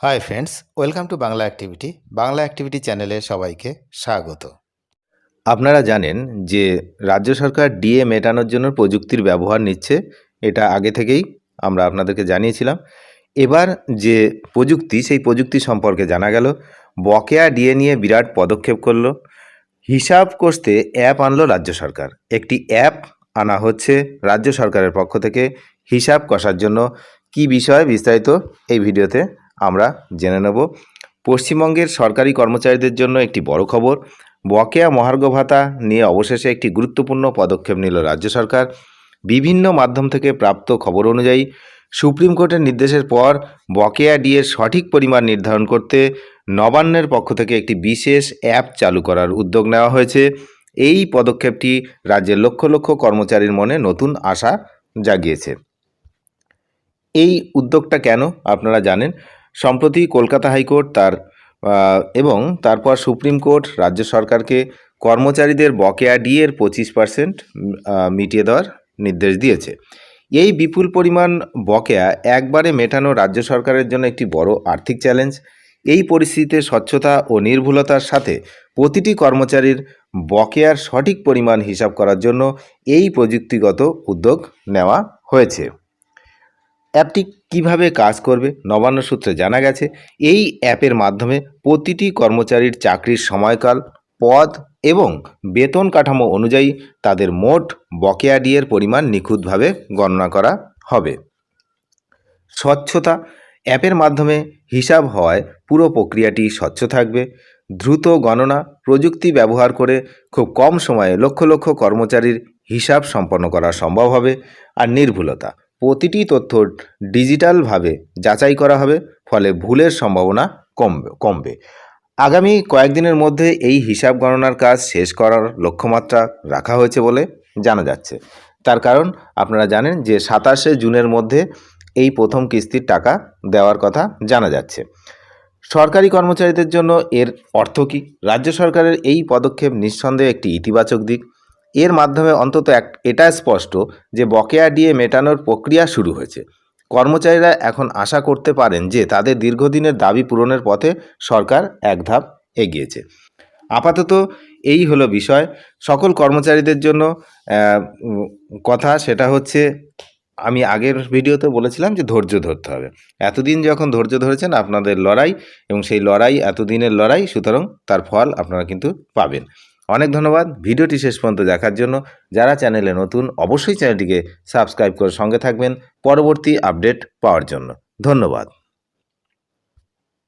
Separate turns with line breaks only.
Hi friends welcome to Bangla activity Bangla activity চ্যানেলে সবাইকে স্বাগত। আপনারা জানেন যে রাজ্য সরকার ডিএ মেটানোর জন্য প্রযুক্তির ব্যবহার নিচ্ছে, এটা আগে থেকেই আমরা আপনাদেরকে জানিয়েছিলাম। এবার যে প্রযুক্তি, সেই প্রযুক্তি সম্পর্কে জানা গেল, বকেয়া ডিএ নিয়ে বিরাট পদক্ষেপ করল। হিসাব কষতে অ্যাপ আনলো রাজ্য সরকার। একটি অ্যাপ আনা হচ্ছে রাজ্য সরকারের পক্ষ থেকে হিসাব কষার জন্য। কি বিষয় বিস্তারিত এই ভিডিওতে আমরা জেনে নেব। পশ্চিমবঙ্গের সরকারি কর্মচারীদের জন্য একটি বড় খবর, বকেয়া মহার্ঘ ভাতা নিয়ে অবশেষে একটি গুরুত্বপূর্ণ পদক্ষেপ নিল রাজ্য সরকার। বিভিন্ন মাধ্যম থেকে প্রাপ্ত খবর অনুযায়ী, সুপ্রিম কোর্টের নির্দেশের পর বকেয়া ডিএর সঠিক পরিমাণ নির্ধারণ করতে নবান্নের পক্ষ থেকে একটি বিশেষ অ্যাপ চালু করার উদ্যোগ নেওয়া হয়েছে। এই পদক্ষেপটি রাজ্যের লক্ষ লক্ষ কর্মচারীর মনে নতুন আশা জাগিয়েছে। এই উদ্যোগটা কেন আপনারা জানেন? সম্প্রতি কলকাতা হাইকোর্ট তার এবং তারপর সুপ্রিম কোর্ট রাজ্য সরকারকে কর্মচারীদের বকেয়া ডিএর পঁচিশ পার্সেন্ট মিটিয়ে দেওয়ার নির্দেশ দিয়েছে। এই বিপুল পরিমাণ বকেয়া একবারে মেটানো রাজ্য সরকারের জন্য একটি বড় আর্থিক চ্যালেঞ্জ। এই পরিস্থিতিতে স্বচ্ছতা ও নির্ভুলতার সাথে প্রতিটি কর্মচারীর বকেয়ার সঠিক পরিমাণ হিসাব করার জন্য এই প্রযুক্তিগত উদ্যোগ নেওয়া হয়েছে। অ্যাপটি কীভাবে কাজ করবে নবান্ন সূত্রে জানা গেছে, এই অ্যাপের মাধ্যমে প্রতিটি কর্মচারীর চাকরির সময়কাল, পদ এবং বেতন কাঠামো অনুযায়ী তাদের মোট বকেয়া ডিয়ের পরিমাণ নিখুঁতভাবে গণনা করা হবে। স্বচ্ছতা অ্যাপের মাধ্যমে হিসাব হওয়ায় পুরো প্রক্রিয়াটি স্বচ্ছ থাকবে। দ্রুত গণনা, প্রযুক্তি ব্যবহার করে খুব কম সময়ে লক্ষ লক্ষ কর্মচারীর হিসাব সম্পন্ন করা সম্ভব হবে। আর নির্ভুলতা প্রতিটি তথ্য ডিজিটালভাবে যাচাই করা হবে, ফলে ভুলের সম্ভাবনা কমবে কমবে। আগামী কয়েকদিনের মধ্যে এই হিসাব গণনার কাজ শেষ করার লক্ষ্যমাত্রা রাখা হয়েছে বলে জানা যাচ্ছে। তার কারণ, আপনারা জানেন যে সাতাশে জুনের মধ্যে এই প্রথম কিস্তির টাকা দেওয়ার কথা জানা যাচ্ছে। সরকারি কর্মচারীদের জন্য এর অর্থ কী? রাজ্য সরকারের এই পদক্ষেপ নিঃসন্দেহে একটি ইতিবাচক দিক। এর মাধ্যমে অন্তত এক এটা স্পষ্ট যে বকেয়া ডিএ মেটানোর প্রক্রিয়া শুরু হয়েছে। কর্মচারীরা এখন আশা করতে পারেন যে তাদের দীর্ঘদিনের দাবি পূরণের পথে সরকার এক ধাপ এগিয়েছে। আপাতত এই হলো বিষয়। সকল কর্মচারীদের জন্য কথা সেটা হচ্ছে, আমি আগের ভিডিওতে বলেছিলাম যে ধৈর্য ধরতে হবে। এতদিন যখন ধৈর্য ধরেছেন আপনাদের লড়াই এবং সেই লড়াই, এতদিনের লড়াই সুতরাং তার ফল আপনারা কিন্তু পাবেন। অনেক ধন্যবাদ। ভিডিওটি শেষ পর্যন্ত দেখার জন্য যারা চ্যানেলে নতুন অবশ্যই চ্যানেলটিকে সাবস্ক্রাইব করে সঙ্গে থাকবেন। পরবর্তী আপডেট পাওয়ার জন্য। ধন্যবাদ।